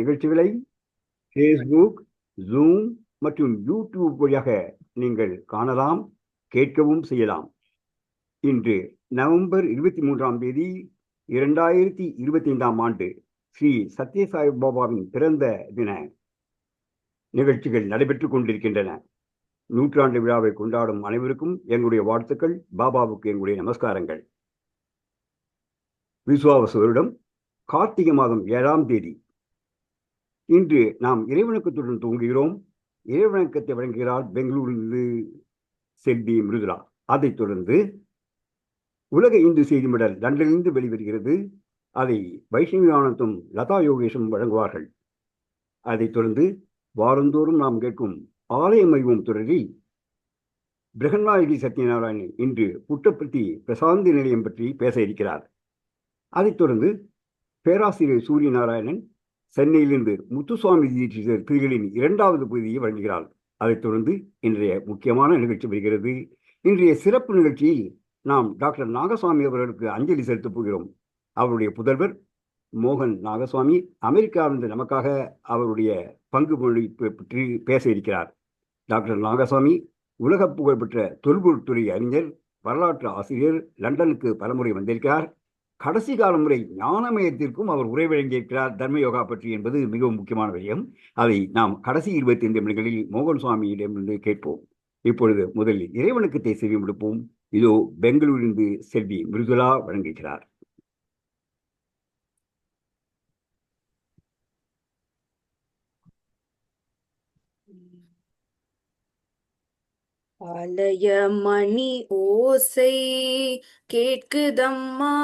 நிகழ்ச்சிகளை Facebook zoom மற்றும் YouTube வழியாக நீங்கள் காணலாம் கேட்கவும் செய்யலாம். இன்று நவம்பர் இருபத்தி மூன்றாம் தேதி இரண்டாயிரத்தி இருபத்தி ஐந்தாம் ஆண்டு ஸ்ரீ சத்யசாய் பாபாவின் பிறந்த தின நிகழ்ச்சிகள் நடைபெற்றுக் கொண்டிருக்கின்றன. நூற்றாண்டு விழாவை கொண்டாடும் அனைவருக்கும் எங்களுடைய வாழ்த்துக்கள் பாபாவுக்கு எங்களுடைய நமஸ்காரங்கள். விசுவாவச வருடம் கார்த்திகை மாதம் ஏழாம் தேதி. இன்று நாம் இறைவணக்கத்துடன் தூங்குகிறோம் இறைவணக்கத்தை வழங்குகிறார் பெங்களூரிலிருந்து செல்வி மிருதுலா அதைத் தொடர்ந்து உலக இந்து செய்திமடல் லண்டனிலிருந்து வெளிவருகிறது. அதை வைஷ்ணவி ஆனந்தும் லதா யோகேஷும் வழங்குவார்கள். அதைத் தொடர்ந்து வாரந்தோறும் நாம் கேட்கும் ஆலயம் அறிவோம் தொடரில் பிரகன்நாயகி சத்யநாராயணன் இன்று புட்டப்பட்டி பிரசாந்தி நிலையம் பற்றி பேச இருக்கிறார். அதைத் தொடர்ந்து பேராசிரியர் சூரிய நாராயணன் சென்னையிலிருந்து முத்துசுவாமி தீட்சிதர் திருகளின் இரண்டாவது பகுதியை வழங்குகிறார். அதைத் தொடர்ந்து இன்றைய முக்கியமான நிகழ்ச்சி வருகிறது. இன்றைய சிறப்பு நிகழ்ச்சியில் நாம் டாக்டர் நாகசாமி அவர்களுக்கு அஞ்சலி செலுத்தப் போகிறோம். அவருடைய புதல்வர் மோகன் நாகசுவாமி அமெரிக்காவிலிருந்து நமக்காக அவருடைய பங்கு மொழி பற்றி பேச இருக்கிறார். டாக்டர் நாகசாமி உலக புகழ்பெற்ற தொல்பொருட்துறை அறிஞர் வரலாற்று ஆசிரியர் லண்டனுக்கு பலமுறை வந்திருக்கிறார். கடைசி காலம் முறை ஞானமயத்திற்கும் அவர் உரை வழங்கியிருக்கிறார். தர்ம யோகா பற்றி என்பது மிகவும் முக்கியமான விஷயம் அதை நாம் கடைசி இருபத்தி ஐந்து நிமிடங்களில் மோகன் சுவாமியிடமிருந்து கேட்போம். இப்பொழுது முதலில் இறைவனுக்கு செவி முடிப்போம். இதோ பெங்களூரிலிருந்து செல்வி மிருதுலா வழங்குகிறார். ஆலய மணி ஓசை கேட்குதம்மா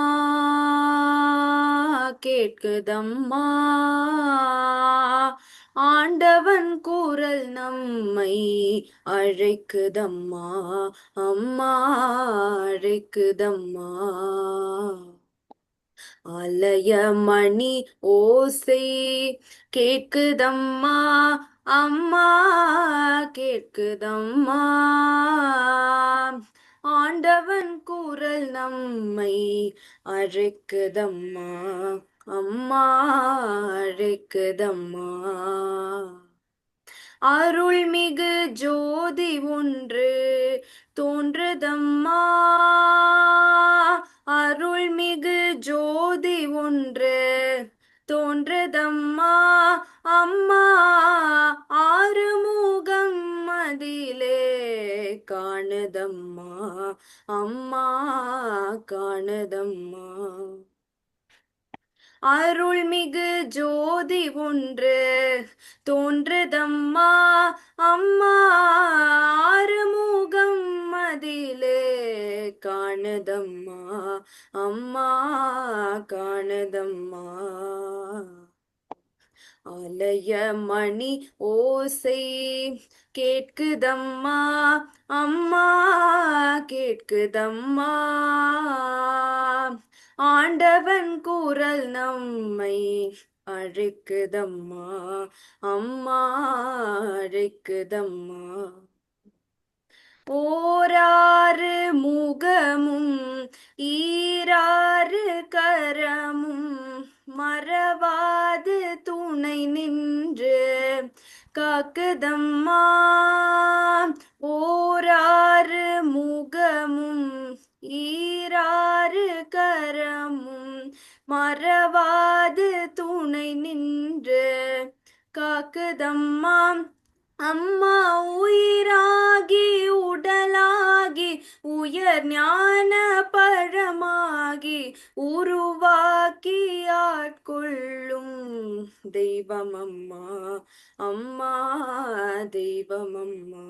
கேட்குதம்மா. ஆண்டவன் கூறல் நம்மை அழைக்குதம்மா அம்மா அழைக்குதம்மா. ஆலய மணி ஓசை கேட்குதம்மா அம்மா கேட்குதம்மா. ஆண்டவன் கூறல் நம்மை அழைக்குதம்மா. அம்மா அழைக்குதம்மா. அருள்மிகு ஜோதி ஒன்று தோன்றுதம்மா. அருள்மிகு ஜோதி ஒன்று தோன்றதம்மா அம்மா ஆறுமுகம் மதிலே காணதம்மா அம்மா காணதம்மா. அருள்மிகு ஜோதி ஒன்று தோன்றதம்மா அம்மா ஆறுமுகம் மதிலே காணுதம்மா அம்மா காணுதம்மா. ஆலய மணி ஓசை கேட்குதம்மா அம்மா கேட்குதம்மா. ஆண்டவன் கூறல் நம்மை அழைக்குதம்மா அம்மா அழைக்குதம்மா. ஓராறு நின்று காக்குதம்மா. ஓராறு முகமும் ஈராறு கரமும் மறவாது துணை நின்று காக்குதம்மா. அம்மா உயிராகி உடலாகி உயர் ஞான பரமாகி உருவாக்கி ஆட்கொள்ளும் தெய்வம் அம்மா அம்மா தெய்வம் அம்மா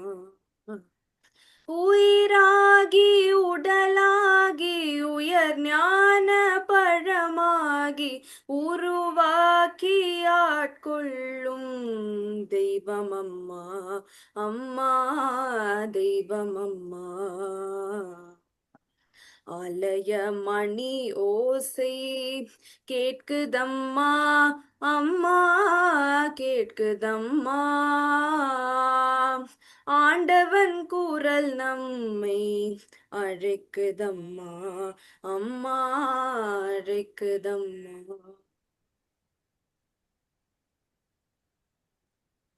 உயிராகி உடலாகி உயர் ஞான பழமாகி உருவாக்கி ஆட்கொள்ளும் தெய்வம் அம்மா அம்மா தெய்வம் அம்மா ஆலய மணி ஓசை. கேட்குதம்மா அம்மா கேட்குதம்மா. ஆண்டவன் கூறல் நம்மை அழைக்குதம்மா அம்மா அழைக்குதம்மா.